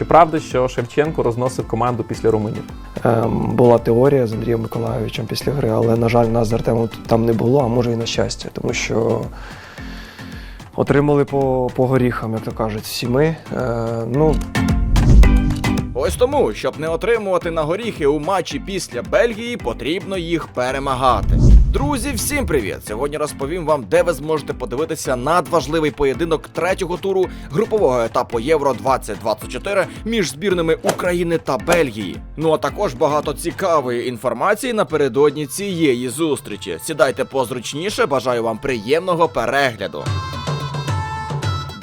Чи правда, що Шевченко розносив команду після румунів? Ем, була теорія з Андрієм Миколайовичем після гри, але, на жаль, нас з Артемом там не було, а може і на щастя, тому що отримали по, по горіхам, як то кажуть, всі ми. Е, ну, Ось тому, щоб не отримувати на горіхи у матчі після Бельгії, потрібно їх перемагати. Друзі, всім привіт! Сьогодні розповім вам, де ви зможете подивитися надважливий поєдинок третього туру групового етапу Євро 2024 між збірними України та Бельгії. Ну а також багато цікавої інформації напередодні цієї зустрічі. Сідайте позручніше, бажаю вам приємного перегляду.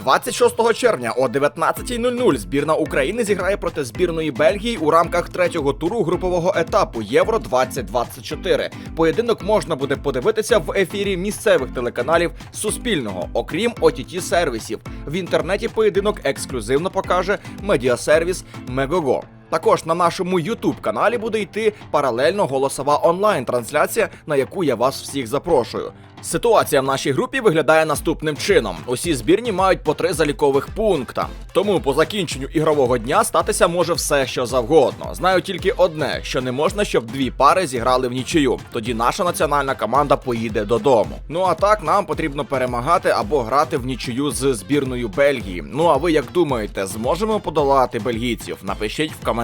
26 червня о 19.00 збірна України зіграє проти збірної Бельгії у рамках третього туру групового етапу Євро 2024. Поєдинок можна буде подивитися в ефірі місцевих телеканалів Суспільного, окрім ott сервісів. В інтернеті поєдинок ексклюзивно покаже медіасервіс Мегого. Також на нашому youtube каналі буде йти паралельно голосова онлайн-трансляція, на яку я вас всіх запрошую. Ситуація в нашій групі виглядає наступним чином: усі збірні мають по три залікових пункта. Тому по закінченню ігрового дня статися може все, що завгодно. Знаю тільки одне: що не можна, щоб дві пари зіграли в нічию. Тоді наша національна команда поїде додому. Ну а так нам потрібно перемагати або грати в нічию з збірною Бельгії. Ну а ви як думаєте, зможемо подолати бельгійців? Напишіть в коментарях.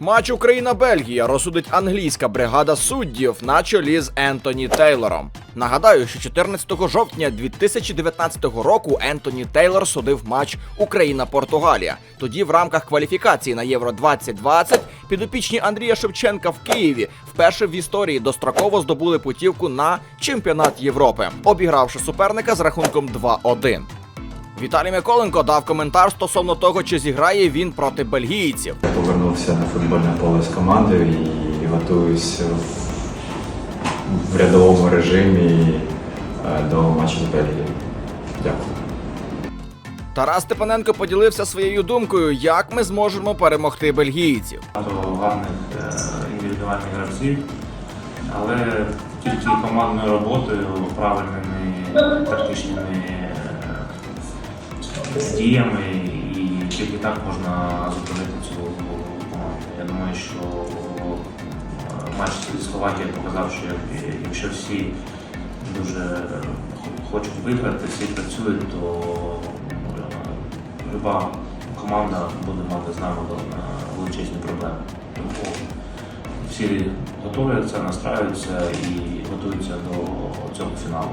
Матч Україна-Бельгія розсудить англійська бригада суддів на чолі з Ентоні Тейлором. Нагадаю, що 14 жовтня 2019 року Ентоні Тейлор судив матч Україна-Португалія. Тоді в рамках кваліфікації на Євро 2020 підопічні Андрія Шевченка в Києві вперше в історії достроково здобули путівку на чемпіонат Європи, обігравши суперника з рахунком 2-1. Віталій Миколенко дав коментар стосовно того, чи зіграє він проти бельгійців. Я повернувся на футбольне поле з командою і готуюсь в- в рядовому режимі е, до матчу з Бельгією. Дякую. Тарас Степаненко поділився своєю думкою, як ми зможемо перемогти бельгійців. багато гарних е, індивідуальних гравців, але тільки командною роботою, правильними тактичними е, діями і тільки так можна зупинити цю команду. Я думаю, що е, матч зі Словакією показав, що якщо всі дуже е, хочуть виграти, всі працюють, то е, люба команда буде мати з нами е, величезні проблеми. Тому всі готуються, настраюються і готуються до цього фіналу.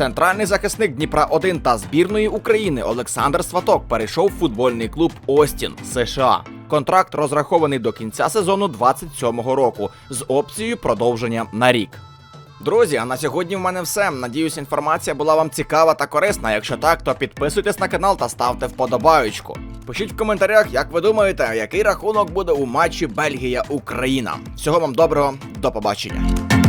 Центральний захисник Дніпра 1 та збірної України Олександр Сваток перейшов в футбольний клуб Остін США. Контракт розрахований до кінця сезону 27-го року з опцією продовження на рік. Друзі, а на сьогодні в мене все. Надіюсь, інформація була вам цікава та корисна. Якщо так, то підписуйтесь на канал та ставте вподобаючку. Пишіть в коментарях, як ви думаєте, який рахунок буде у матчі Бельгія-Україна. Всього вам доброго, до побачення.